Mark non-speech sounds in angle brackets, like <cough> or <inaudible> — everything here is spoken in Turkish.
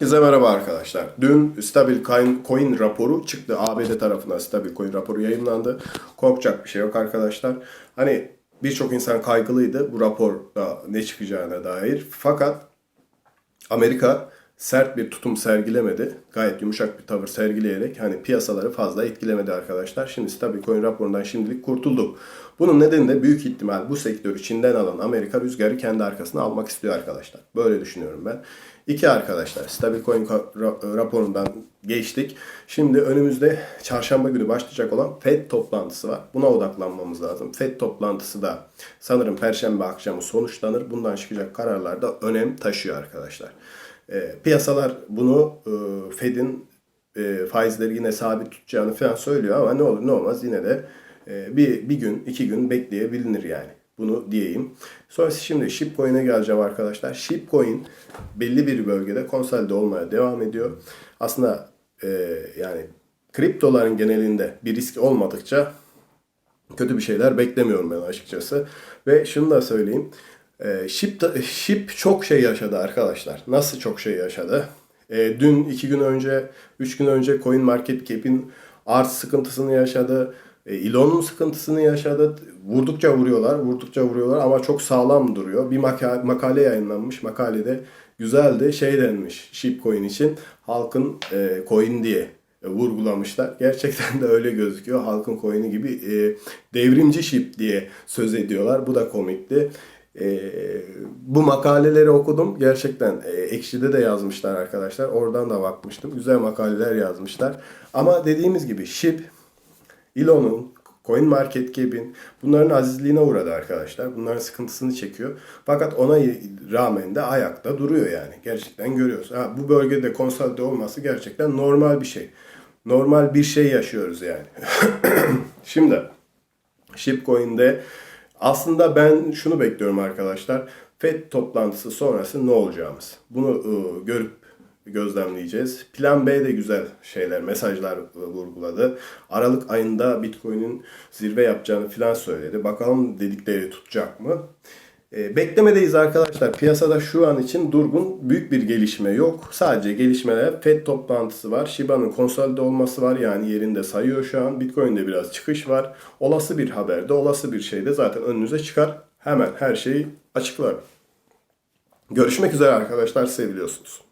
Herkese merhaba arkadaşlar. Dün Stabil Coin, Coin raporu çıktı. ABD tarafından Stabil Coin raporu yayınlandı. Korkacak bir şey yok arkadaşlar. Hani birçok insan kaygılıydı bu raporda ne çıkacağına dair. Fakat Amerika sert bir tutum sergilemedi. Gayet yumuşak bir tavır sergileyerek hani piyasaları fazla etkilemedi arkadaşlar. Şimdi Stabil Coin raporundan şimdilik kurtulduk. Bunun nedeni de büyük ihtimal bu sektörü Çin'den alan Amerika rüzgarı kendi arkasına almak istiyor arkadaşlar. Böyle düşünüyorum ben. İki arkadaşlar Stablecoin ra- raporundan geçtik. Şimdi önümüzde çarşamba günü başlayacak olan FED toplantısı var. Buna odaklanmamız lazım. FED toplantısı da sanırım perşembe akşamı sonuçlanır. Bundan çıkacak kararlar da önem taşıyor arkadaşlar. E, piyasalar bunu e, Fed'in e, faizleri yine sabit tutacağını falan söylüyor ama ne olur ne olmaz yine de e, bir, bir gün iki gün bekleyebilinir yani. Bunu diyeyim. Sonrası şimdi Shipcoin'e geleceğim arkadaşlar. Shipcoin belli bir bölgede konsolide olmaya devam ediyor. Aslında e, yani kriptoların genelinde bir risk olmadıkça kötü bir şeyler beklemiyorum ben açıkçası. Ve şunu da söyleyeyim. E, Ship, da- Ship çok şey yaşadı arkadaşlar. Nasıl çok şey yaşadı? E, dün iki gün önce, üç gün önce Coin Market Cap'in arz sıkıntısını yaşadı. E, Elon'un sıkıntısını yaşadı. Vurdukça vuruyorlar, vurdukça vuruyorlar ama çok sağlam duruyor. Bir maka- makale yayınlanmış. Makalede güzeldi. Şey denmiş Shipcoin için halkın e, coin diye e, vurgulamışlar. Gerçekten de öyle gözüküyor. Halkın coin'i gibi e, devrimci ship diye söz ediyorlar. Bu da komikti. E, bu makaleleri okudum. Gerçekten e, Ekşi'de de yazmışlar arkadaşlar. Oradan da bakmıştım. Güzel makaleler yazmışlar. Ama dediğimiz gibi ship Elon'un, Coin Market Cap'in bunların azizliğine uğradı arkadaşlar. Bunların sıkıntısını çekiyor. Fakat ona rağmen de ayakta duruyor yani. Gerçekten görüyoruz. Ha, bu bölgede konsolide olması gerçekten normal bir şey. Normal bir şey yaşıyoruz yani. <coughs> Şimdi Shipcoin'de aslında ben şunu bekliyorum arkadaşlar. FED toplantısı sonrası ne olacağımız. Bunu e, görüp gözlemleyeceğiz. Plan B de güzel şeyler, mesajlar e, vurguladı. Aralık ayında Bitcoin'in zirve yapacağını filan söyledi. Bakalım dedikleri tutacak mı? E, beklemedeyiz arkadaşlar. Piyasada şu an için durgun büyük bir gelişme yok. Sadece gelişmeler FED toplantısı var. Shiba'nın konsolide olması var. Yani yerinde sayıyor şu an. Bitcoin'de biraz çıkış var. Olası bir haberde, olası bir şeyde zaten önünüze çıkar. Hemen her şeyi açıklar. Görüşmek üzere arkadaşlar. Seviliyorsunuz.